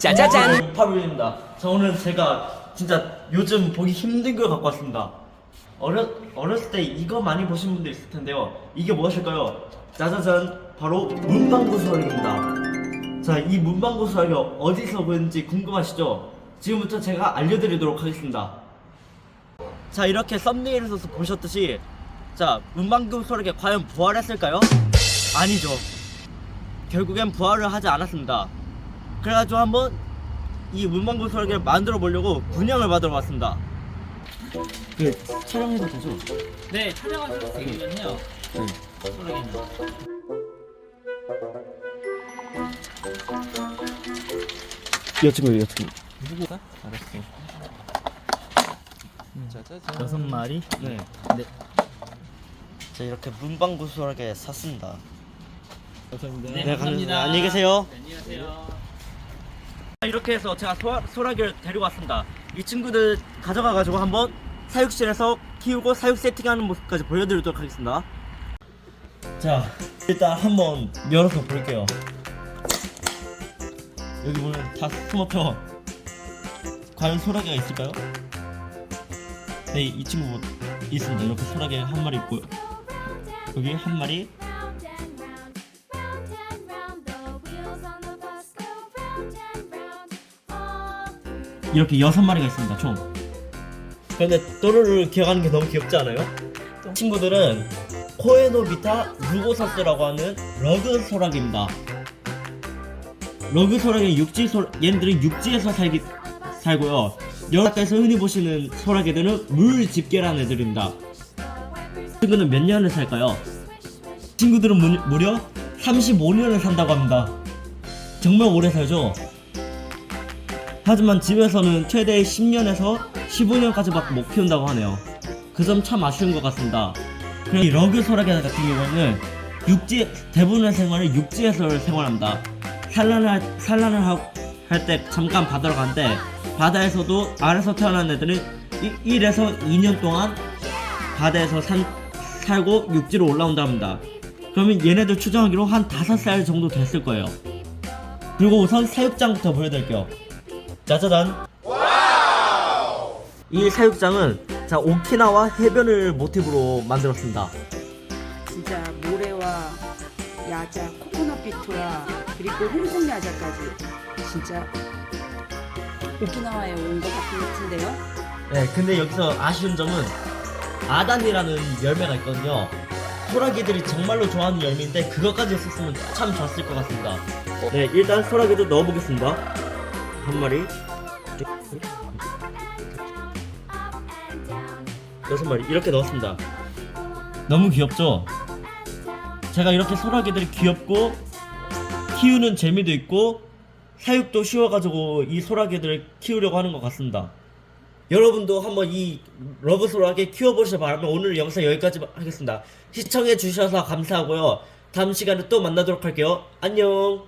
짜잔. 파블입니다. 자 오늘 제가 진짜 요즘 보기 힘든 걸 갖고 왔습니다. 어렸 어렸을 때 이거 많이 보신 분들 있을 텐데요. 이게 무엇일까요? 짜자잔 바로 문방구 수학입니다. 자 이 문방구 수학이 어디서 보였는지 궁금하시죠? 지금부터 제가 알려드리도록 하겠습니다. 자 이렇게 썸네일에서 보셨듯이 자 문방구 수학이 과연 부활했을까요? 아니죠. 결국엔 부활을 하지 않았습니다. 그래가지고 한번 이 문방구 설계를 만들어 보려고 분양을 받으러 왔습니다. 그 촬영해도 되죠? 네, 촬영하셔도 되거든요. 네. 소라기는. 여친구 여친구 누구다? 알았어. 짜자잔. 여섯 마리. 네. 네. 자 이렇게 문방구 설계 샀습니다. 감사합니다. 네, 감사합니다. 안녕히 계세요. 네, 안녕히 가세요. 자, 이렇게 해서 제가 소라, 소라기를 데리고 왔습니다. 이 친구들 가져가가지고 한번 사육실에서 키우고 사육 세팅하는 모습까지 보여드리도록 하겠습니다. 자, 일단 한번 열어서 볼게요. 여기 보면 다 스모터. 과연 소라기가 있을까요? 네, 이 친구 뭐 있습니다. 이렇게 소라기 한 마리 있고요. 여기 한 마리, 이렇게 여섯 마리가 있습니다 총. 근데 또르르 기억하는 게 너무 귀엽지 않아요? 친구들은 코에노비타 루고사스라고 하는 러그 소라기입니다. 러그 소라기는 육지 소 얘네들은 육지에서 살기 살고요. 여름에서 흔히 보시는 소라기들은 물 집게라는 애들입니다. 친구는 몇 년을 살까요? 친구들은 무, 무려 35년을 산다고 합니다. 정말 오래 살죠? 하지만 집에서는 최대 10년에서 15년까지밖에 못 키운다고 하네요. 그 점 참 아쉬운 것 같습니다. 그리고 이 러그 소라게 같은 경우는 육지 대부분의 생활을 육지에서 생활합니다. 산란을 산란을 할 때 잠깐 바다로 가는데 바다에서도 알에서 태어난 애들은 1, 에서 2년 동안 바다에서 산, 살고 육지로 올라온다 합니다. 그러면 얘네들 추정하기로 한 5살 정도 됐을 거예요. 그리고 우선 사육장부터 보여드릴게요. 짜자잔. 이 사육장은 자 오키나와 해변을 모티브로 만들었습니다. 진짜 모래와 야자, 코코넛 비트와 그리고 홍콩 야자까지 진짜 오키나와에 온 것 같은데요. 네, 근데 여기서 아쉬운 점은 아단이라는 열매가 있거든요. 소라기들이 정말로 좋아하는 열매인데 그것까지 썼으면 참 좋았을 것 같습니다. 네, 일단 소라기도 넣어보겠습니다. 한 마리, 여섯 마리 이렇게 넣었습니다. 너무 귀엽죠? 제가 이렇게 소라기들이 귀엽고 키우는 재미도 있고 사육도 쉬워가지고 이 소라기들을 키우려고 하는 것 같습니다. 여러분도 한번 이 러브 소라기 키워보시기 바라면 오늘 영상 여기까지 하겠습니다. 시청해 주셔서 감사하고요. 다음 시간에 또 만나도록 할게요. 안녕.